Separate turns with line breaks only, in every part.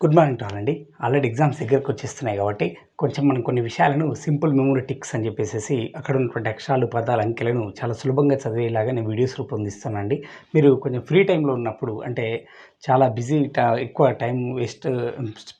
Good morning to all అండి already exams దగ్గరకు వచ్చేస్తున్నాయి కాబట్టి కొంచెం మనం కొన్ని విషయాలను సింపుల్ మెమరీ టిక్స్ అని చెప్పేసి అక్కడ ఉన్నటువంటి అక్షరాలు పదాలు అంకెలను చాలా సులభంగా చదివేలాగా నేను వీడియోస్ రూపొందిస్తానండి మీరు కొంచెం ఫ్రీ టైంలో ఉన్నప్పుడు అంటే చాలా బిజీ ఎక్కువ టైం వేస్ట్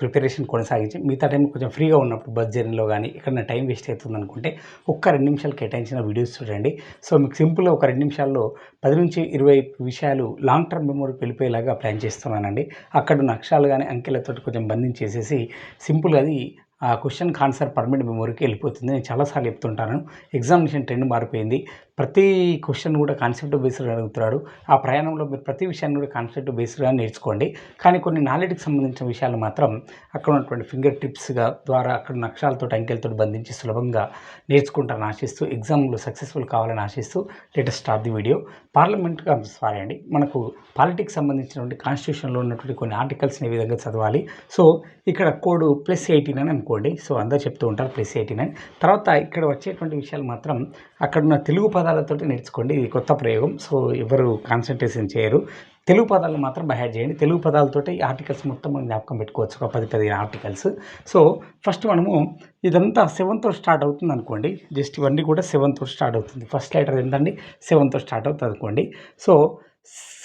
ప్రిపరేషన్ కొనసాగించి మిగతా టైం కొంచెం ఫ్రీగా ఉన్నప్పుడు బస్ జర్నీలో కానీ ఎక్కడైనా టైం వేస్ట్ అవుతుంది అనుకుంటే ఒక్క రెండు నిమిషాలు కేటాయించిన వీడియోస్ చూడండి. సో మీకు సింపుల్గా ఒక రెండు నిమిషాల్లో పది నుంచి ఇరవై విషయాలు లాంగ్ టర్మ్ మెమొరీకి వెళ్ళిపోయేలాగా ప్లాన్ చేస్తున్నానండి. అక్కడ ఉన్న అక్షరాలు కానీ అంకెలతో కొంచెం బంధించేసేసి సింపుల్గా అది ఆ క్వశ్చన్ ఆన్సర్ పర్మనెంట్ మెమొరీకి వెళ్ళిపోతుంది. నేను చాలాసార్లు చెప్తుంటాను. ఎగ్జామినేషన్ ట్రెండ్ మారిపోయింది. ప్రతి క్వశ్చన్ కూడా కాన్సెప్ట్ బేస్డ్ అడుగుతున్నాడు. ఆ ప్రయాణంలో మీరు ప్రతి విషయాన్ని కూడా కాన్సెప్ట్ బేస్డ్గా నేర్చుకోండి. కానీ కొన్ని నాలెడ్జ్కి సంబంధించిన విషయాలు మాత్రం అక్కడ ఉన్నటువంటి ఫింగర్ టిప్స్గా ద్వారా అక్కడ ఉన్న అక్షరాలతో అంకెలతో బంధించి సులభంగా నేర్చుకుంటారని ఆశిస్తూ ఎగ్జామ్లో సక్సెస్ఫుల్ కావాలని ఆశిస్తూ లేటెస్ట్ స్టార్ట్ ది వీడియో. పార్లమెంట్గా సారీ అండి మనకు పాలిటిక్స్ సంబంధించినటువంటి కాన్స్టిట్యూషన్లో ఉన్నటువంటి కొన్ని ఆర్టికల్స్ని ఏ విధంగా చదవాలి. సో ఇక్కడ కోడ్ ప్లస్ ఎయిటీ అని అనుకోండి. సో అందరూ చెప్తూ ఉంటారు ప్లస్ ఎయిటీ నైన్ తర్వాత ఇక్కడ వచ్చేటువంటి విషయాలు మాత్రం అక్కడ ఉన్న తెలుగు పదాలతో నేర్చుకోండి. ఇది కొత్త ప్రయోగం. సో ఎవరు కాన్సన్ట్రేషన్ చేయరు. తెలుగు పదాలను మాత్రం బయట చేయండి. తెలుగు పదాలతోటి ఆర్టికల్స్ మొత్తం మనం జ్ఞాపకం పెట్టుకోవచ్చు. ఒక పది పదిహేను ఆర్టికల్స్. సో ఫస్ట్ మనము ఇదంతా సెవెన్తో స్టార్ట్ అవుతుంది అనుకోండి. జస్ట్ ఇవన్నీ కూడా సెవెన్తో స్టార్ట్ అవుతుంది. ఫస్ట్ లెటర్ ఏంటండి సెవెన్తో స్టార్ట్ అవుతుంది అనుకోండి. సో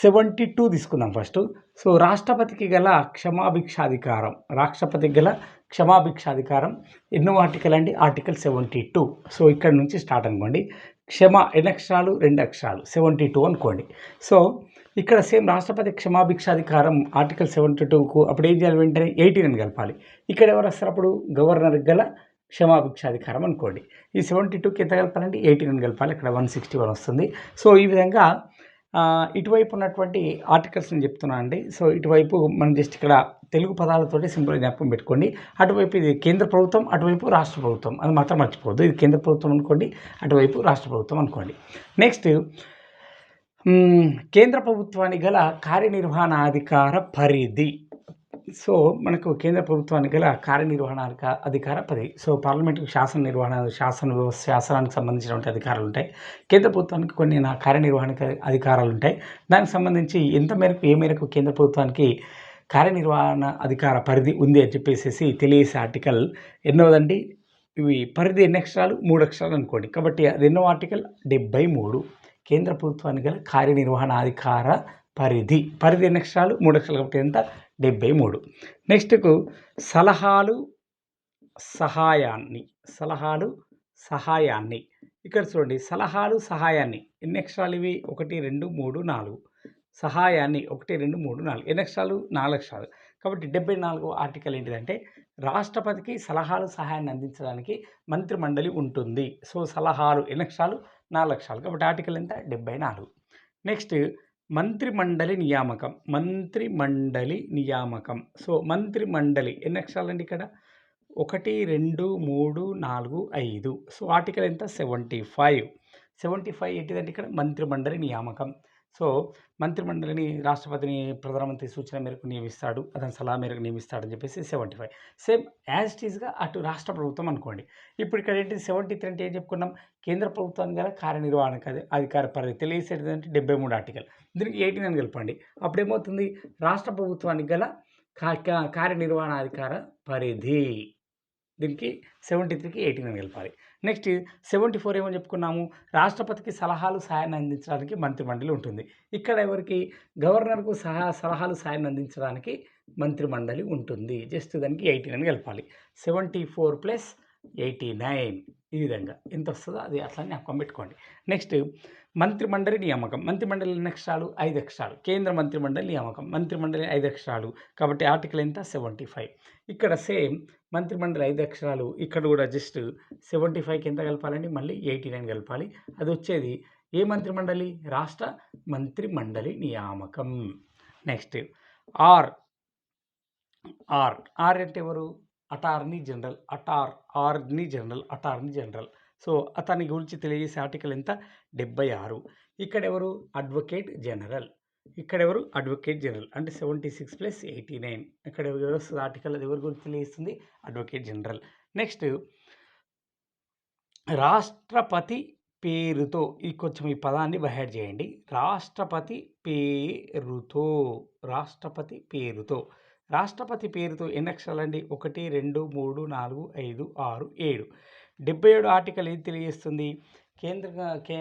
సెవెంటీ టూ తీసుకుందాం ఫస్ట్. సో రాష్ట్రపతికి గల క్షమాభిక్షాధికారం. రాష్ట్రపతికి గల క్షమాభిక్షాధికారం. ఎన్నో ఆర్టికల్ అండి? Article seventy two. సో ఇక్కడ నుంచి స్టార్ట్ అనుకోండి. క్షమ ఎన్ని అక్షరాలు? రెండు అక్షరాలు. సెవెంటీ టూ అనుకోండి. సో ఇక్కడ సేమ్ రాష్ట్రపతి క్షమాభిక్షాధికారం ఆర్టికల్ సెవెంటీ టూకు అప్పుడు ఏం చేయాలి వెంటనే? ఎయిటీన్ అని కలపాలి. ఇక్కడ ఎవరు వస్తారు అప్పుడు? గవర్నర్కి గల క్షమాభిక్షాధికారం అనుకోండి. ఈ సెవెంటీ టూకి ఎంత కలపాలంటే ఎయిటీన్ అని కలపాలి. ఇక్కడ వన్ సిక్స్టీ వన్ వస్తుంది. సో ఈ విధంగా ఇటువైపు ఉన్నటువంటి ఆర్టికల్స్ నేను చెప్తున్నాను అండి సో ఇటువైపు మనం జస్ట్ ఇక్కడ తెలుగు పదాలతోటి సింపుల్ జ్ఞాపకం పెట్టుకోండి. అటువైపు ఇది కేంద్ర ప్రభుత్వం అటువైపు రాష్ట్ర ప్రభుత్వం. అది మాత్రం మర్చిపోవద్దు. ఇది కేంద్ర ప్రభుత్వం అనుకోండి అటువైపు రాష్ట్ర ప్రభుత్వం అనుకోండి. నెక్స్ట్ కేంద్ర ప్రభుత్వానికి గల కార్యనిర్వహణాధికార పరిధి. సో మనకు కేంద్ర ప్రభుత్వానికి గల కార్యనిర్వహణ అధికార పది సో పార్లమెంట్కి శాసన నిర్వహణ శాసన వ్యవస్థ శాసనానికి సంబంధించినటువంటి అధికారాలు ఉంటాయి. కేంద్ర ప్రభుత్వానికి కొన్ని నా అధికారాలు ఉంటాయి. దానికి సంబంధించి ఎంత మేరకు ఏ మేరకు కేంద్ర ప్రభుత్వానికి కార్యనిర్వహణ అధికార పరిధి ఉంది అని చెప్పేసి తెలియసే ఆర్టికల్ ఎన్నోదండి? ఇవి పరిధి ఎన్ని అక్షరాలు? మూడు అక్షరాలు అనుకోండి. కాబట్టి అది ఎన్నో ఆర్టికల్? డెబ్బై మూడు. కేంద్ర ప్రభుత్వానికి గల కార్యనిర్వహణాధికార పరిధి. పరిధి ఎన్ని అక్షరాలు? మూడు అక్షరాలు కాబట్టి ఎంత? డెబ్బై మూడు. నెక్స్ట్కు సలహాలు సహాయాన్ని. సలహాలు సహాయాన్ని. ఇక్కడ చూడండి. సలహాలు సహాయాన్ని. ఎన్ని అక్షరాలు ఇవి? ఒకటి రెండు మూడు నాలుగు. సహాయాన్ని ఒకటి రెండు మూడు నాలుగు. ఎన్ని అక్షరాలు నాలుగు అక్షరాలు కాబట్టి డెబ్బై నాలుగు ఆర్టికల్ ఏంటిదంటే రాష్ట్రపతికి సలహాలు సహాయాన్ని అందించడానికి మంత్రి మండలి ఉంటుంది. సో సలహాలు ఎన్ని అక్షరాలు నాలుగు అక్షరాలు కాబట్టి ఆర్టికల్ ఎంత? డెబ్బై నాలుగు. నెక్స్ట్ మంత్రి మండలి నియామకం. మంత్రి మండలి నియామకం. సో మంత్రి మండలి ఎన్ని అక్షరాలు అండి ఇక్కడ? ఒకటి రెండు మూడు నాలుగు ఐదు. సో ఆర్టికల్ ఎంత? Seventy five. సెవెంటీ ఫైవ్ ఏంటిదంటే ఇక్కడ? మంత్రి మండలి నియామకం. సో మంత్రి మండలిని రాష్ట్రపతిని ప్రధానమంత్రి సూచన మేరకు నియమిస్తాడు అతని సలహా మేరకు నియమిస్తాడని చెప్పేసి seventy five. Same as it అటు రాష్ట్ర ప్రభుత్వం అనుకోండి. ఇప్పుడు ఇక్కడ ఏంటి సెవెంటీ త్రీ అంటే ఏం చెప్పుకున్నాం? కేంద్ర ప్రభుత్వం గల కార్యనిర్వహణ అధికార పరిధి. తెలియసేది అంటే డెబ్బై మూడు ఆర్టికల్. దీనికి ఎయిటీన్ అని కలపండి. అప్పుడు ఏమవుతుంది రాష్ట్ర ప్రభుత్వానికి గల కా- అధికార పరిధి. దీనికి సెవెంటీ త్రీకి ఎయిటీన్ అని కలపాలి. నెక్స్ట్ సెవెంటీ ఫోర్ ఏమని చెప్పుకున్నాము? రాష్ట్రపతికి సలహాలు సాయాన్ని అందించడానికి మంత్రిమండలి ఉంటుంది. ఇక్కడ ఎవరికి? గవర్నర్కు సహా సలహాలు సాయాన్ని అందించడానికి మంత్రిమండలి ఉంటుంది. జస్ట్ దానికి ఎయిటీ అని కలపాలి seventy four plus eighty nine. ఈ విధంగా. ఎంత వస్తుందో అది అట్లా జ్ఞాపకం పెట్టుకోండి. నెక్స్ట్ మంత్రిమండలి నియామకం. మంత్రిమండలి ఎన్ని అక్షరాలు? ఐదు అక్షరాలు. కేంద్ర మంత్రిమండలి నియామకం. మంత్రిమండలి ఐదు అక్షరాలు. కాబట్టి ఆర్టికల్ ఎంత? Seventy five. ఇక్కడ సేమ్ మంత్రిమండలి ఐదు అక్షరాలు. ఇక్కడ కూడా జస్ట్ సెవెంటీ ఫైవ్కి ఎంత కలపాలండి? మళ్ళీ ఎయిటీ నైన్ కలపాలి. అది వచ్చేది ఏ మంత్రిమండలి? రాష్ట్ర మంత్రిమండలి నియామకం. Next are. ఆర్. ఆర్ అంటే ఎవరు? Attorney general. Attorney general. Attorney general. So అతని గురించి తెలియజేసే ఆర్టికల్ ఎంత? డెబ్బై ఆరు. ఇక్కడ ఎవరు అడ్వకేట్ జనరల్. ఇక్కడ ఎవరు అడ్వకేట్ జనరల్. అంటే seventy six plus eighty nine. ఇక్కడ ఎవరు వస్తుంది? ఆర్టికల్ అది ఎవరి గురించి తెలియజేస్తుంది? Advocate general. నెక్స్ట్ రాష్ట్రపతి పేరుతో ఈ కొంచెం ఈ పదాన్ని బహెడ్ చేయండి. రాష్ట్రపతి పేరుతో రాష్ట్రపతి పేరుతో. రాష్ట్రపతి పేరుతో ఎన్ని అక్షరాలండి? ఒకటి రెండు మూడు నాలుగు ఐదు ఆరు ఏడు. డెబ్బై ఏడు ఆర్టికల్ ఏది తెలియజేస్తుంది? కేంద్ర కే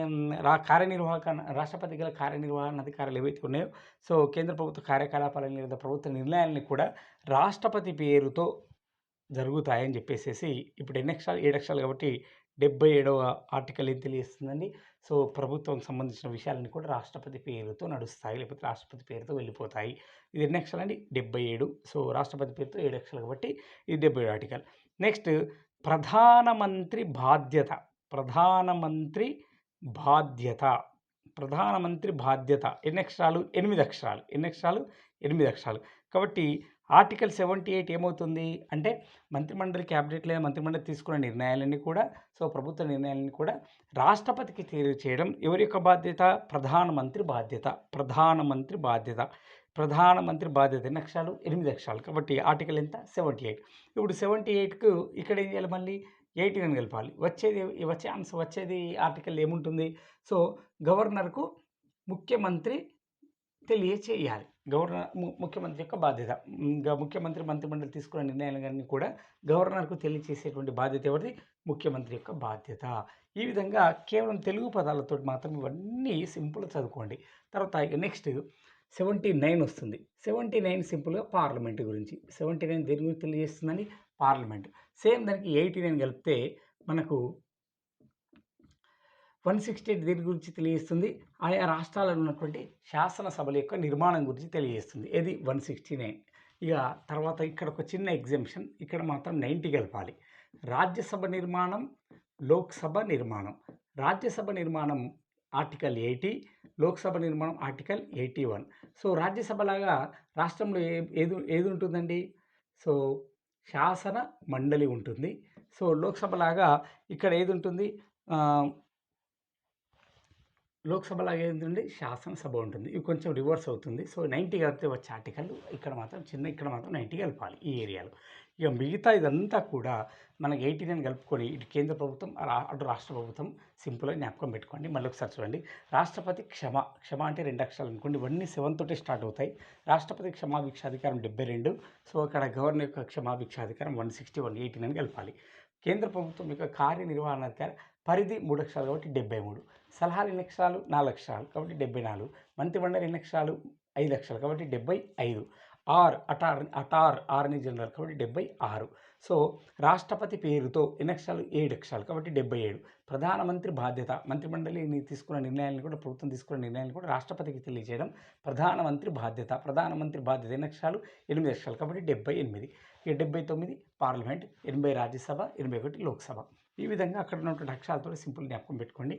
రా కార్యనిర్వాహక రాష్ట్రపతి గల కార్యనిర్వహణ అధికారులు ఏవైతే ఉన్నాయో సో కేంద్ర ప్రభుత్వ కార్యకలాపాలని లేదా ప్రభుత్వ నిర్ణయాలని కూడా రాష్ట్రపతి పేరుతో జరుగుతాయని చెప్పేసేసి ఇప్పుడు ఎన్ని అక్షరాలు ఏడు అక్షరాలు కాబట్టి డెబ్బై ఏడవ ఆర్టికల్ ఏం తెలియజేస్తుందండి? సో ప్రభుత్వం సంబంధించిన విషయాలన్నీ కూడా రాష్ట్రపతి పేరుతో నడుస్తాయి లేకపోతే రాష్ట్రపతి పేరుతో వెళ్ళిపోతాయి. ఇది ఎన్ని అక్షరాలు అండి డెబ్బై ఏడు. సో రాష్ట్రపతి పేరుతో ఏడు అక్షరాలు కాబట్టి ఇది డెబ్బై ఏడు ఆర్టికల్. నెక్స్ట్ ప్రధానమంత్రి బాధ్యత ప్రధానమంత్రి బాధ్యత ప్రధానమంత్రి బాధ్యత. ఎన్ని అక్షరాలు? ఎనిమిది అక్షరాలు. ఎన్ని అక్షరాలు? ఎనిమిది అక్షరాలు. కాబట్టి ఆర్టికల్ సెవెంటీ ఎయిట్ ఏమవుతుంది? అంటే మంత్రిమండలి క్యాబినెట్ లేదా మంత్రిమండలి తీసుకున్న నిర్ణయాలన్నీ కూడా సో ప్రభుత్వ నిర్ణయాలన్నీ కూడా రాష్ట్రపతికి తెలియచేయడం ఎవరి యొక్క బాధ్యత? ప్రధానమంత్రి బాధ్యత. ప్రధానమంత్రి బాధ్యత. ప్రధానమంత్రి బాధ్యత ఎన్ని అక్షరాలు ఎనిమిది అక్షరాలు కాబట్టి ఆర్టికల్ ఎంత? Seventy eight. ఇప్పుడు సెవెంటీ ఎయిట్కు ఇక్కడ ఏం చేయాలి మళ్ళీ? ఎయిటీ నైన్ కలపాలి. వచ్చేది వచ్చే ఆన్సర్ వచ్చేది ఆర్టికల్ ఏముంటుంది? సో గవర్నర్కు ముఖ్యమంత్రి తెలియచేయాలి. గవర్నర్ ముఖ్యమంత్రి యొక్క బాధ్యత. ఇంకా ముఖ్యమంత్రి మంత్రిమండలి తీసుకున్న నిర్ణయాలన్నీ కూడా గవర్నర్కు తెలియచేసేటువంటి బాధ్యత ఎవరిది? ముఖ్యమంత్రి యొక్క బాధ్యత. ఈ విధంగా కేవలం తెలుగు పదాలతో మాత్రం ఇవన్నీ సింపుల్ చదువుకోండి. తర్వాత నెక్స్ట్ సెవెంటీ నైన్ వస్తుంది. సెవెంటీ నైన్ సింపుల్గా పార్లమెంట్ గురించి. సెవెంటీ నైన్ దేని గురించి తెలియజేస్తుందని పార్లమెంట్. సేమ్ దానికి ఎయిటీ నైన్ కలిపితే మనకు వన్ సిక్స్టీ ఎయిట్ దీని గురించి తెలియజేస్తుంది? ఆయా రాష్ట్రాలలో ఉన్నటువంటి శాసనసభల యొక్క నిర్మాణం గురించి తెలియజేస్తుంది. ఇది వన్ సిక్స్టీ నైన్. ఇక తర్వాత ఇక్కడ ఒక చిన్న ఎగ్జామ్షన్ ఇక్కడ మాత్రం నైంటీ కలపాలి. రాజ్యసభ నిర్మాణం లోక్సభ నిర్మాణం. రాజ్యసభ నిర్మాణం ఆర్టికల్ ఎయిటీ లోక్సభ నిర్మాణం ఆర్టికల్ ఎయిటీ వన్. సో రాజ్యసభలాగా రాష్ట్రంలో ఏ ఏది ఏది ఉంటుందండి సో శాసన మండలి ఉంటుంది. సో లోక్సభలాగా ఇక్కడ ఏది ఉంటుంది లోక్సభలాగా ఏంటండి శాసనసభ ఉంటుంది. ఇవి కొంచెం రివర్స్ అవుతుంది. సో నైంటీ కలిపితే వచ్చే ఆర్టికల్ ఇక్కడ మాత్రం చిన్న ఇక్కడ మాత్రం నైంటీ కలపాలి ఈ ఏరియాలో. ఇక మిగతా ఇదంతా కూడా మనకి ఎయిటీ నైన్ కలుపుకొని ఇటు కేంద్ర ప్రభుత్వం అటు రాష్ట్ర ప్రభుత్వం సింపుల్గా జ్ఞాపకం పెట్టుకోండి. మళ్ళీ ఒకసారి చూడండి. రాష్ట్రపతి క్షమ క్షమ అంటే రెండు అక్షరాలు అనుకోండి. ఇవన్నీ సెవెన్ తోటి స్టార్ట్ అవుతాయి. రాష్ట్రపతి క్షమాభిక్షాధికారం డెబ్బై రెండు. సో అక్కడ గవర్నర్ యొక్క క్షమాభిక్షాధికారం one sixty one eighty nine కలపాలి. కేంద్ర ప్రభుత్వం యొక్క కార్యనిర్వహణాధికార పరిధి మూడు అక్షరాలు కాబట్టి డెబ్బై మూడు. సలహాలు ఎన్ని లక్షలు? నాలుగు లక్షలు. కాబట్టి డెబ్బై నాలుగు. మంత్రిమండలి ఎన్ని లక్షలు? ఐదు లక్షలు. కాబట్టి డెబ్బై ఐదు. R attorney attorney general. కాబట్టి డెబ్బై ఆరు. సో రాష్ట్రపతి పేరుతో ఎన్ని లక్షలు? ఏడు లక్షలు. కాబట్టి డెబ్బై ఏడు. ప్రధానమంత్రి బాధ్యత. మంత్రిమండలి తీసుకున్న నిర్ణయాలను కూడా ప్రభుత్వం తీసుకున్న నిర్ణయాలను కూడా రాష్ట్రపతికి తెలియజేయడం ప్రధానమంత్రి బాధ్యత. ప్రధానమంత్రి బాధ్యత ఎన్ని లక్షలు? ఎనిమిది లక్షలు. కాబట్టి డెబ్బై ఎనిమిది. ఇక డెబ్బై తొమ్మిది పార్లమెంట్ ఎనభై రాజ్యసభ ఎనభై ఒకటి లోక్సభ. ఈ విధంగా అక్కడ ఉన్నటువంటి అక్షరాలతో సింపుల్ జ్ఞాపకం పెట్టుకోండి.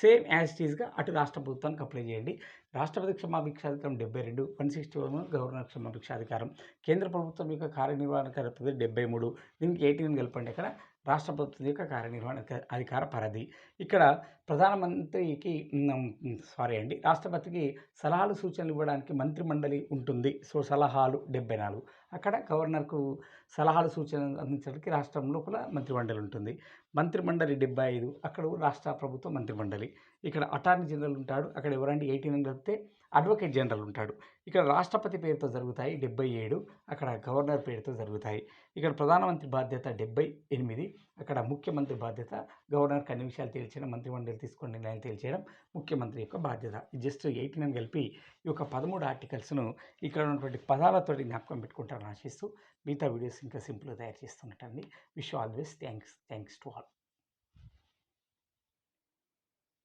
సేమ్ యాజ్ టీజ్గా అటు రాష్ట్ర ప్రభుత్వానికి అప్లై చేయండి. రాష్ట్రపతి క్షమాభిక్షాధికారం డెబ్బై రెండు వన్ సిక్స్టీ వన్ గవర్నర్ క్షమాభిక్షాధికారం. కేంద్ర ప్రభుత్వం యొక్క కార్యనిర్వహణ డెబ్బై మూడు దీనికి ఎయిటీన్ కలపండి. అక్కడ రాష్ట్ర ప్రభుత్వం యొక్క కార్యనిర్వహణ అధికార పరిధి. ఇక్కడ ప్రధానమంత్రికి సారీ అండి రాష్ట్రపతికి సలహాలు సూచనలు ఇవ్వడానికి మంత్రిమండలి ఉంటుంది. సో సలహాలు డెబ్బై నాలుగు. అక్కడ గవర్నర్కు సలహాలు సూచనలు అందించడానికి రాష్ట్రం లోపల మంత్రిమండలి ఉంటుంది. మంత్రిమండలి డెబ్బై ఐదు అక్కడ రాష్ట్ర ప్రభుత్వ మంత్రిమండలి. ఇక్కడ అటార్నీ జనరల్ ఉంటాడు. అక్కడ ఎవరంటే ఎయిటీన్ అని కలిపితే అడ్వకేట్ జనరల్ ఉంటాడు. ఇక్కడ రాష్ట్రపతి పేరుతో జరుగుతాయి డెబ్బై ఏడు అక్కడ గవర్నర్ పేరుతో జరుగుతాయి. ఇక్కడ ప్రధానమంత్రి బాధ్యత డెబ్బై ఎనిమిది అక్కడ ముఖ్యమంత్రి బాధ్యత గవర్నర్కి అన్ని విషయాలు తేల్చడం మంత్రిమండలి తీసుకుని నిర్ణయాలు తేల్చేయడం ముఖ్యమంత్రి యొక్క బాధ్యత. జస్ట్ ఎయిటీన్ అని కలిపి ఈ యొక్క పదమూడు ఆర్టికల్స్ను ఇక్కడ ఉన్నటువంటి పదాలతోటి జ్ఞాపకం పెట్టుకుంటారని ఆశిస్తూ మిగతా వీడియోస్ ఇంకా సింపుల్గా తయారు చేస్తున్నట్టండి. Wish always thanks. Thanks to all.